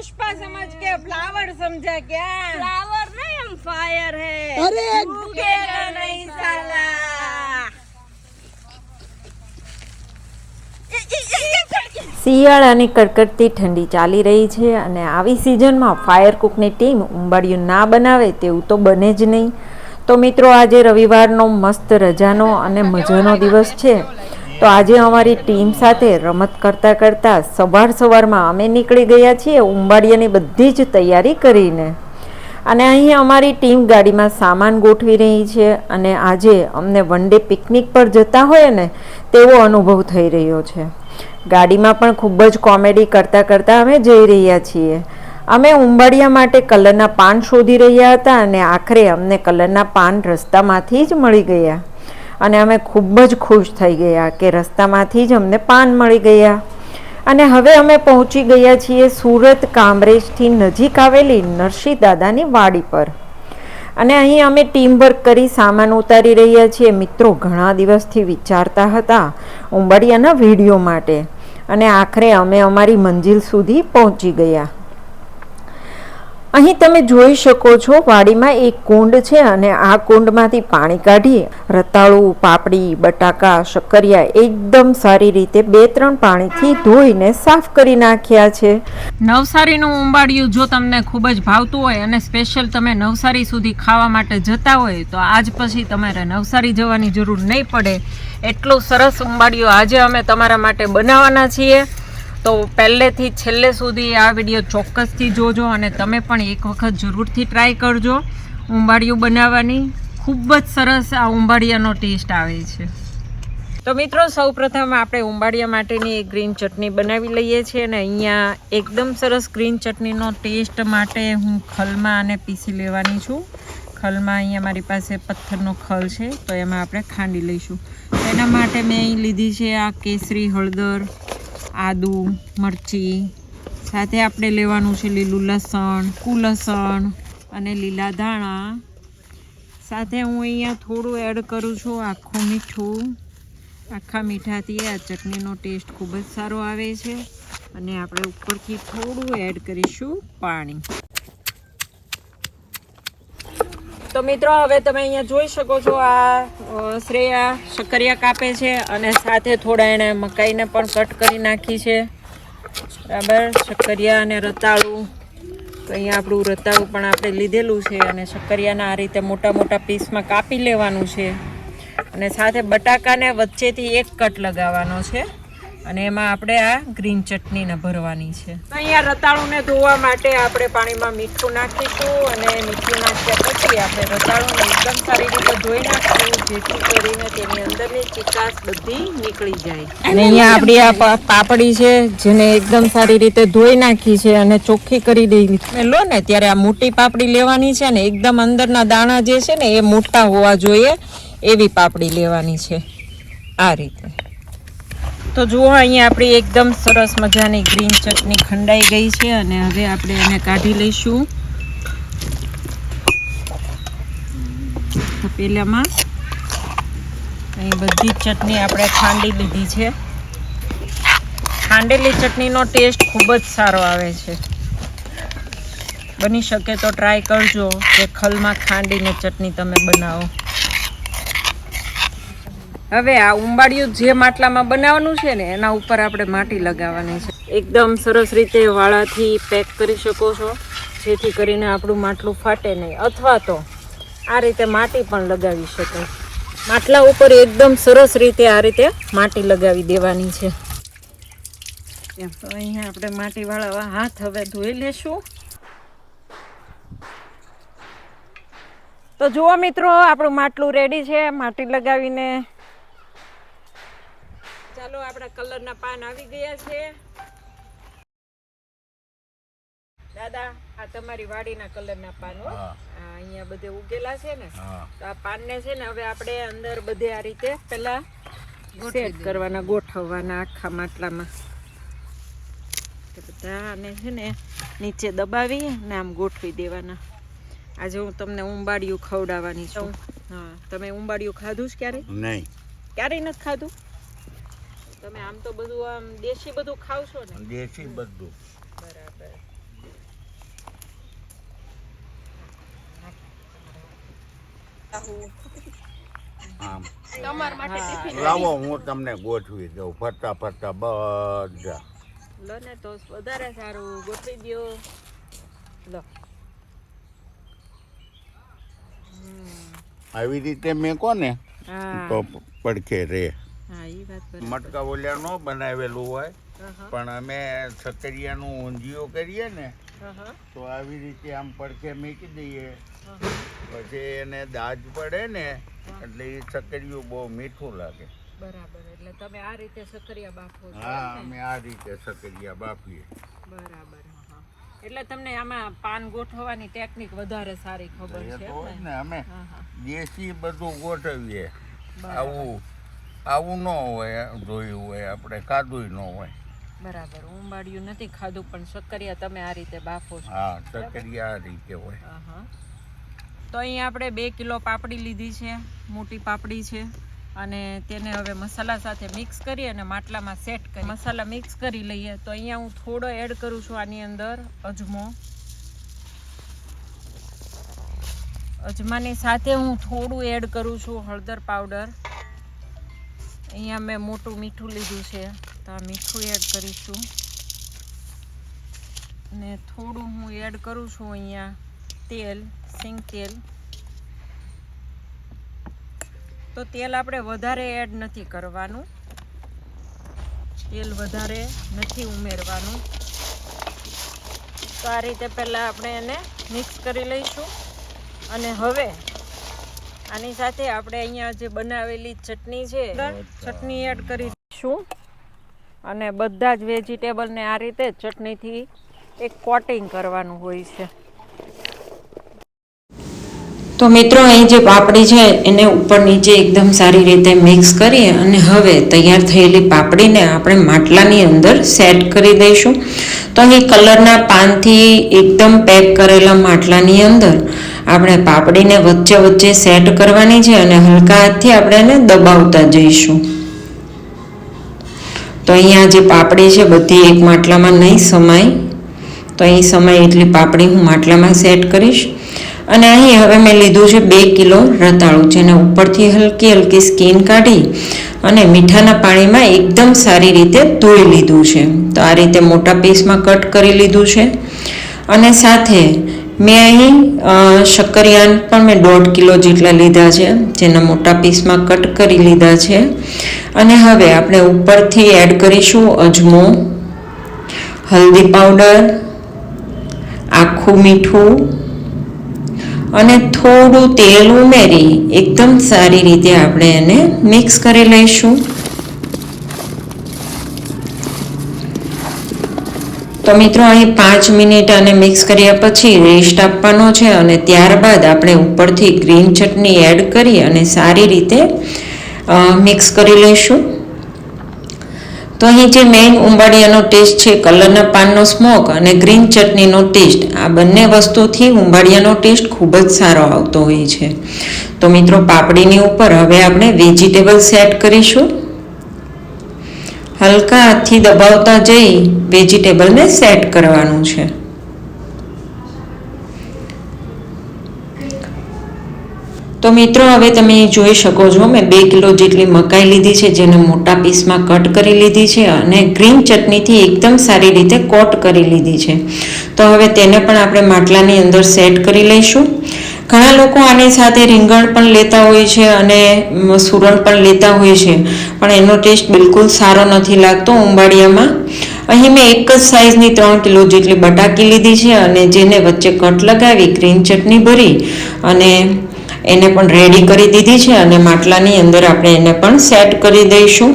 पुष्पा समझ के फ्लावर समझा क्या फ्लावर नहीं हम फायर है अरे भूखेगा नहीं साला શિયાળાની કડકડતી ઠંડી ચાલી રહી છે અને આવી સિઝનમાં ફાયર કુકની ટીમ ઉંબાડિયું ના બનાવે તેવું તો બને જ નહીં તો મિત્રો આજે રવિવારનો મસ્ત રજાનો અને મજાનો દિવસ છે તો આજે અમારી ટીમ સાથે રમત કરતાં કરતાં સવાર સવારમાં અમે નીકળી ગયા છીએ ઉંબાડિયાની બધી જ તૈયારી કરીને. અને અહીં અમારી ટીમ ગાડીમાં સામાન ગોઠવી રહી છે અને આજે અમને વન ડે પિકનિક પર જતા હોય ને તેવો અનુભવ થઈ રહ્યો છે. ગાડીમાં પણ ખૂબ જ કોમેડી કરતાં કરતાં અમે જઈ રહ્યા છીએ. અમે ઉંબાડિયા માટે કલરના પાન શોધી રહ્યા હતા અને આખરે અમને કલરના પાન રસ્તામાંથી જ મળી ગયા. અને અમે ખૂબ જ ખુશ થઈ ગયા કે રસ્તામાંથી જ અમને પાન મળી ગયા. અને હવે અમે પહોંચી ગયા છીએ સુરત કામરેજથી નજીક આવેલી નરસિંહ દાદાની વાડી પર. અને અહીં અમે ટીમ વર્ક કરી સામાન ઉતારી રહ્યા છીએ. મિત્રો, ઘણા દિવસથી વિચારતા હતા ઉંબાડિયાના વીડિયો માટે. અને આખરે અમે અમારી મંજિલ સુધી પહોંચી ગયા. અહીં તમે જોઈ શકો છો, વાડીમાં એક કુંડ છે અને આ કુંડમાંથી પાણી કાઢી રતાળું, પાપડી, બટાકા, શક્કરિયા એકદમ સારી રીતે બે ત્રણ પાણીથી ધોઈને સાફ કરી નાખ્યા છે. નવસારીનું ઉંબાડિયું જો તમને ખૂબ જ ભાવતું હોય અને સ્પેશિયલ તમે નવસારી સુધી ખાવા માટે જતા હોય, તો આજ પછી તમારે નવસારી જવાની જરૂર નહીં પડે. એટલું સરસ ઉંબાડિયું આજે અમે તમારા માટે બનાવવાના છીએ. તો પહેલેથી છેલ્લે સુધી આ વીડિયો ચોક્કસથી જોજો અને તમે પણ એક વખત જરૂરથી ટ્રાય કરજો. ઉંબાડિયું બનાવવાની ખૂબ જ સરસ આ ઉંબાડિયાનો ટેસ્ટ આવે છે. તો મિત્રો, સૌપ્રથમ આપણે ઉંબાડિયા માટેની ગ્રીન ચટણી બનાવી લઈએ છીએ અને અહીંયા એકદમ સરસ ગ્રીન ચટણીનો ટેસ્ટ માટે હું ખલમાં આને પીસી લેવાની છું. ખલમાં અહીંયા મારી પાસે પથ્થરનો ખલ છે, તો એમાં આપણે ખાંડી લઈશું. એના માટે મેં અહીં લીધી છે આ કેસરી હળદર આદુ, મરચી, સાથે આપણે લેવાનું છે લીલું લસણ કુલસણ અને લીલા ધાણા. સાથે હું અહીંયા થોડું એડ કરું છું આખું મીઠું. આખા મીઠાથી આ ચટણીનો ટેસ્ટ ખૂબ જ સારો આવે છે. અને આપણે ઉપરથી થોડું એડ કરીશું પાણી. તો મિત્રો, હવે તમે અહીંયા જોઈ શકો છો આ શ્રેયા શક્કરિયા કાપે છે અને સાથે થોડા એણે મકાઈને પણ કટ કરી નાખી છે. બરાબર? શક્કરિયા અને રતાળું. તો અહીંયા આપણું રતાળું પણ આપણે લીધેલું છે અને શક્કરિયાના આ રીતે મોટા મોટા પીસમાં કાપી લેવાનું છે. અને સાથે બટાકાને વચ્ચેથી એક કટ લગાવવાનો છે. અને એમાં આપણે આ ગ્રીન ચટણીને ભરવાની છે. અહીંયા રતાળુને ધોવા માટે આપણે પાણીમાં મીઠું નાખીશું અને મીઠું નાખ્યા પછી આપણે રતાળુને એકદમ સારી રીતે ધોઈ નાખીશું જેથી કરીને તેની અંદરની ચિકાસ બધી નીકળી જાય. અને અહીંયા આપણી આ પાપડી છે જેને એકદમ સારી રીતે ધોઈ નાખી છે અને ચોખ્ખી કરી તમે લો ને ત્યારે આ મોટી પાપડી લેવાની છે ને એકદમ અંદરના દાણા જે છે ને એ મોટા હોવા જોઈએ એવી પાપડી લેવાની છે. આ રીતે. તો જુઓ, અહીંયા આપણી એકદમ સરસ મજાની ગ્રીન ચટણી ખંડાઈ ગઈ છે અને હવે આપણે એને કાઢી લઈશું. તપેલામાં અહીં બધી ચટણી આપણે ખાંડી લીધી છે. ખાંડેલી ચટણીનો ટેસ્ટ ખૂબ જ સારો આવે છે. બની શકે તો ટ્રાય કરજો કે ખલમાં ખાંડીને ચટણી તમે બનાવો. હવે આ ઉંબાડિયું જે માટલામાં બનાવવાનું છે ને, એના ઉપર આપણે માટી લગાવવાની છે. એકદમ સરસ રીતે વાળાથી પેક કરી શકો છો, જેથી કરીને આપણું માટલું ફાટે નહીં. અથવા તો આ રીતે માટી પણ લગાવી શકો માટલા ઉપર એકદમ સરસ રીતે આ રીતે માટી લગાવી દેવાની છે. તો અહીંયા આપણે માટીવાળા હાથ હવે ધોઈ લેશું. તો જુઓ મિત્રો, આપણું માટલું રેડી છે. માટી લગાવીને ચાલો આપણા કલરના પાન આવી ગયા છે. દાદા આ તમારી વાડીના કલરના પાન હો. અહીંયા બધે ઉગેલા છે ને. તો આ પાનને છે ને હવે આપણે અંદર બધે આ રીતે પેલા સેટ કરવાના ગોઠવવાના આખા માટલામાં. બધાને છે ને નીચે દબાવી અને આમ ગોઠવી દેવાના. આજે હું તમને ઉંબાડિયું ખવડાવવાની છું. હા તમે ઉંબાડિયું ખાધું છે ક્યારે નહીં. ક્યારેય નથી ખાધું? તમે આમ તો બધું આમ દેશી બધું ખાવ છો ને? દેશી બધું. બરાબર. હું. તમને ગોઠવી દઉં ફરતા ફરતા બધા. લો તો વધારે સારું. ગોઠવી દો. લો. આવી રીતે મેં કોને તો પડખે રે. મટકા વોલિયા નો બનાવેલું હોય. પણ અમે સકરિયાનું ઊંધિયું કરીએ ને તો આવી રીતે આમ પડખે મૂકી દઈએ. પછી એને દાજ પડે ને એટલે એ સકરિયું બહુ મીઠું લાગે. બરાબર એટલે તમે આ રીતે સકરિયા બાફો હા અમે આ રીતે સકરિયા બાફીએ. બરાબર. એટલે તમને આમાં પાન ગોઠવવાની ટેકનિક વધારે સારી ખબર છે ને? અમે દેશી બધું ગોઠવીએ. આવું આવું ન હોય જોયું હોય આપણે ખાધું ન હોય. બરાબર ઉંબાડિયું નથી ખાધું પણ સક્કરિયા તમે આ રીતે બાફો છો. હા સકરિયા આ રીતે હોય. તો અહીંયા આપણે બે કિલો પાપડી લીધી છે મોટી પાપડી છે અને તેને હવે મસાલા સાથે મિક્સ કરી અને માટલામાં સેટ કરી. મસાલા મિક્સ કરી લઈએ. તો અહીંયા હું થોડો એડ કરું છું આની અંદર અજમો. અજમાની સાથે હું થોડું એડ કરું છું હળદર પાવડર. અહીંયા મેં મોટું મીઠું લીધું છે. તો આ મીઠું એડ કરીશું. ને થોડું હું એડ કરું છું અહીંયા તેલ, સિંગ તેલ. તો તેલ આપણે વધારે એડ નથી કરવાનું. તેલ વધારે નથી ઉમેરવાનું. તો આ રીતે પહેલાં આપણે એને મિક્સ કરી લઈશું. અને હવે આની સાથે આપણે અહીંયા જે બનાવેલી ચટણી છે ચટણી એડ કરીશું અને બધા જ વેજીટેબલને આ રીતે ચટણીથી એક કોટિંગ કરવાનું હોય છે. તો મિત્રો અહીં જે પાપડી છે એને ઉપર નીચે એકદમ સારી રીતે મિક્સ કરી અને હવે તૈયાર થયેલી પાપડીને આપણે માટલાની અંદર સેટ કરી દઈશું. તો અહીં કલરના પાનથી એકદમ પેક કરેલા માટલાની અંદર આપણે પાપડીને વચ્ચે વચ્ચે સેટ કરવાની છે અને હલકા હાથથી આપણે એને દબાવતા જઈશું. તો અહીંયા જે પાપડી છે બધી એક માટલામાં નહીં સમાય. તો અહીં સમાય એટલી પાપડી હું માટલામાં સેટ કરીશ. અને અહીં હવે મેં લીધું છે બે કિલો રતાળું, જેને ઉપરથી હલકી હલકી સ્કીન કાઢી અને મીઠાના પાણીમાં એકદમ સારી રીતે ધોઈ લીધું છે. તો આ રીતે મોટા પીસમાં કટ કરી લીધું છે. અને સાથે મેં અહીં શક્કરિયાન પણ મેં દોઢ કિલો જેટલા લીધા છે, જેના મોટા પીસમાં કટ કરી લીધા છે. અને હવે આપણે ઉપરથી એડ કરીશું અજમો, હલ્દી પાવડર, આખું મીઠું, અને થોડું તેલ ઉમેરી એકદમ સારી રીતે આપણે એને મિક્સ કરી લઈશું. તો મિત્રો, અહીં પાંચ મિનિટ આને મિક્સ કર્યા પછી રેસ્ટ આપવાનો છે અને ત્યારબાદ આપણે ઉપરથી ગ્રીન ચટણી એડ કરી અને સારી રીતે મિક્સ કરી લઈશું. તો અહીં જે મેઇન ઉંબાડિયાનો ટેસ્ટ છે, કલરના પાનનો સ્મોક અને ગ્રીન ચટણીનો ટેસ્ટ આ બંને વસ્તુથી ઉંબાડિયાનો ટેસ્ટ ખૂબ જ સારો આવતો હોય છે. તો મિત્રો, પાપડીની ઉપર હવે આપણે વેજીટેબલ સેટ કરીશું. હલકા હાથથી દબાવતા જઈ વેજીટેબલને સેટ કરવાનું છે. તો મિત્રો, હવે તમે જોઈ શકો છો, મેં બે કિલો જેટલી મકાઈ લીધી છે, જેને મોટા પીસમાં કટ કરી લીધી છે અને ગ્રીન ચટણીથી એકદમ સારી રીતે કોટ કરી લીધી છે. તો હવે તેને પણ આપણે માટલાની અંદર સેટ કરી લઈશું. ઘણા લોકો આની સાથે રીંગણ પણ લેતા હોય છે અને સુરણ પણ લેતા હોય છે. પણ એનો ટેસ્ટ બિલકુલ સારો નથી લાગતો ઉંબાડિયામાં. અહીં મેં એક જ સાઇઝની ત્રણ કિલો જેટલી બટાકી લીધી છે અને જેને વચ્ચે કટ લગાવી, ગ્રીન ચટણી ભરી અને એને પણ રેડી કરી દીધી છે અને માટલાની અંદર આપણે એને પણ સેટ કરી દઈશું.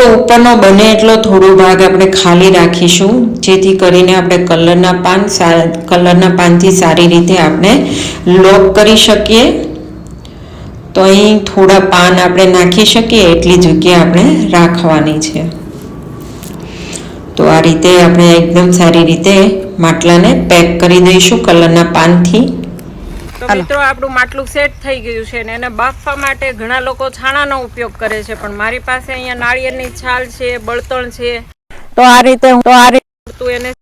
તો ઉપરનો બને એટલો થોડો ભાગ આપણે ખાલી રાખીશું, જેથી કરીને આપણે કલરના પાન કલરના પાનથી સારી રીતે આપણે લોક કરી શકીએ. તો અહીં થોડા પાન આપણે નાખી શકીએ, એટલી જગ્યા આપણે રાખવાની છે. તો આ રીતે આપણે એકદમ સારી રીતે માટલાને પેક કરી દઈશું કલરના પાનથી. તો મિત્રો આપણું માટલું સેટ થઈ ગયું છે ને એને બાફવા માટે ઘણા લોકો છાણાનો ઉપયોગ કરે છે પણ મારી પાસે અહીંયા નાળિયેરની છાલ છે બળતણ છે. તો આ રીતે તો આ રીતે એને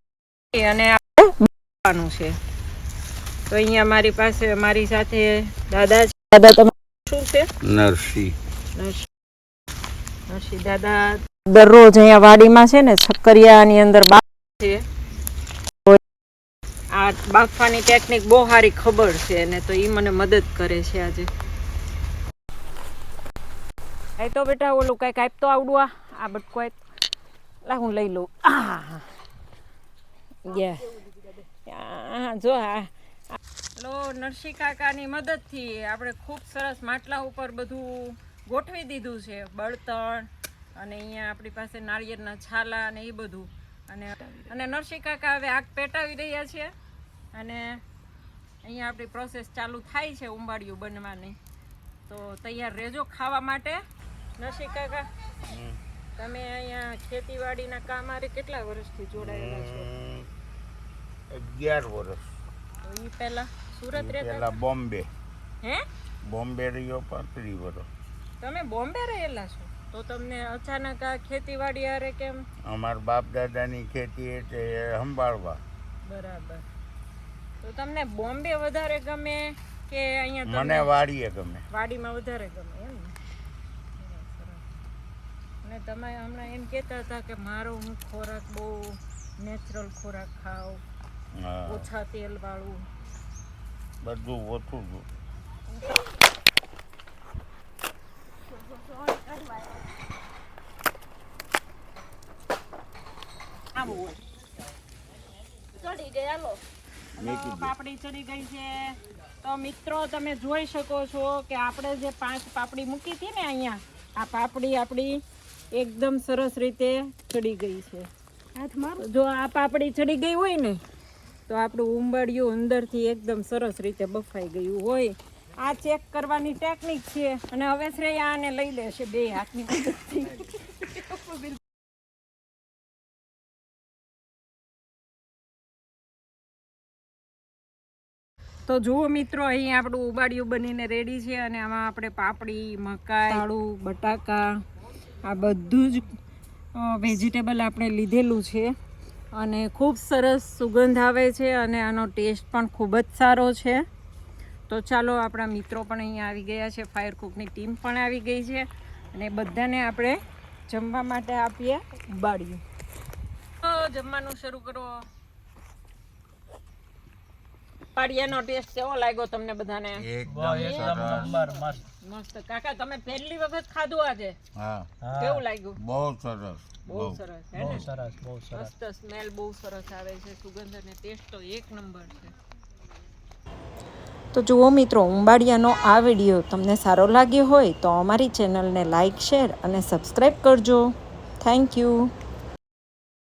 અને બાફવાનું છે. તો અહીંયા મારી પાસે મારી સાથે દાદા છે. દાદા તમે શું છે? નરસી નરસિંહ. નરસિંહ દાદા. દરરોજ અહીંયા વાડીમાં છે ને છક્કરિયાની અંદર બા આ બાફવાની ટેકનિક બહુ સારી ખબર છે ને તો એ મને મદદ કરે છે આજે. એ તો બેટા ઓલું કંઈક આપ તો આવડું આ આ બટકો લા હું લઈ લઉં. આ જો હા લો નરસિંહ કાકાની મદદથી આપણે ખૂબ સરસ માટલા ઉપર બધું ગોઠવી દીધું છે બળતણ અને અહીંયા આપણી પાસે નાળિયેરના છાલા અને એ બધું. અને અને નરસિંહ કાકા હવે આગ પેટાવી રહ્યા છે. અને અહીંયા આપણી પ્રોસેસ ચાલુ થાય છે ઉંબાડિયું બનવાની. તો તૈયાર રહેજો ખાવા માટે. નસી કાકા તમે અહીંયા ખેતીવાડીના કામ આરે કેટલા વર્ષથી જોડાયેલા છો? અગિયાર વર્ષ. તો એ પહેલા સુરત રહેતા? બોમ્બે. હે? બોમ્બે રહ્યો ત્રી વર્ષ. તમે બોમ્બે રહેલા છો? તો તમને અચાનક આ ખેતીવાડી આરે કેમ? અમારા બાપ દાદાની ખેતી એટલે સંભાળવા. બરાબર. તો તમને બોમ્બે વધારે ગમે કે અહીંયા મને વાડીએ ગમે. વાડીમાં વધારે ગમે એમ ને? અને તમે હમણાં એમ કહેતા હતા કે મારો હું ખોરાક બહુ નેચરલ ખોરાક ખાઉં ઓછા તેલ વાળું. બધું ઓછું આવું ગયા તો પાપડી ચડી ગઈ છે. તો મિત્રો તમે જોઈ શકો છો કે આપણે જે પાંચ પાપડી મૂકી હતી ને અહીંયા આ પાપડી આપણી એકદમ સરસ રીતે ચડી ગઈ છે. જો આ પાપડી ચડી ગઈ હોય ને તો આપણું ઉંબાડિયું અંદરથી એકદમ સરસ રીતે બફાઈ ગયું હોય. આ ચેક કરવાની ટેકનિક છે. અને હવે શ્રેયા આને લઈ લેશે બે હાથની મદદથી. તો જુઓ મિત્રો, અહીં આપણું ઉબાડિયું બનીને રેડી છે અને આમાં આપણે પાપડી, મકાઈ આળુ બટાકા, આ બધું જ વેજીટેબલ આપણે લીધેલું છે. અને ખૂબ સરસ સુગંધ આવે છે અને આનો ટેસ્ટ પણ ખૂબ જ સારો છે. તો ચાલો આપણા મિત્રો પણ અહીંયા આવી ગયા છે ફાયર કુકની ટીમ પણ આવી ગઈ છે. અને બધાને આપણે જમવા માટે આપીએ ઉબાડિયું. જમવાનું શરૂ કરો. પાડિયાનો ટેસ્ટ કેવો લાગ્યો તમને બધાને? એકદમ મસ્ત. કાકા તમે પહેલી વખત ખાધું આજે? હા. કેવું લાગ્યું? બહુ સરસ. બહુ સરસ હે ને? સરસ બહુ સરસ. મસ્ત સ્મેલ બહુ સરસ આવે છે સુગંધ અને ટેસ્ટ તો એક નંબર છે. તો જુઓ મિત્રો ઉંબાડિયાનો આ વીડિયો તમને સારો લાગ્યો હોય તો અમારી ચેનલને લાઇક શેર અને સબસ્ક્રાઈબ કરજો. Thank you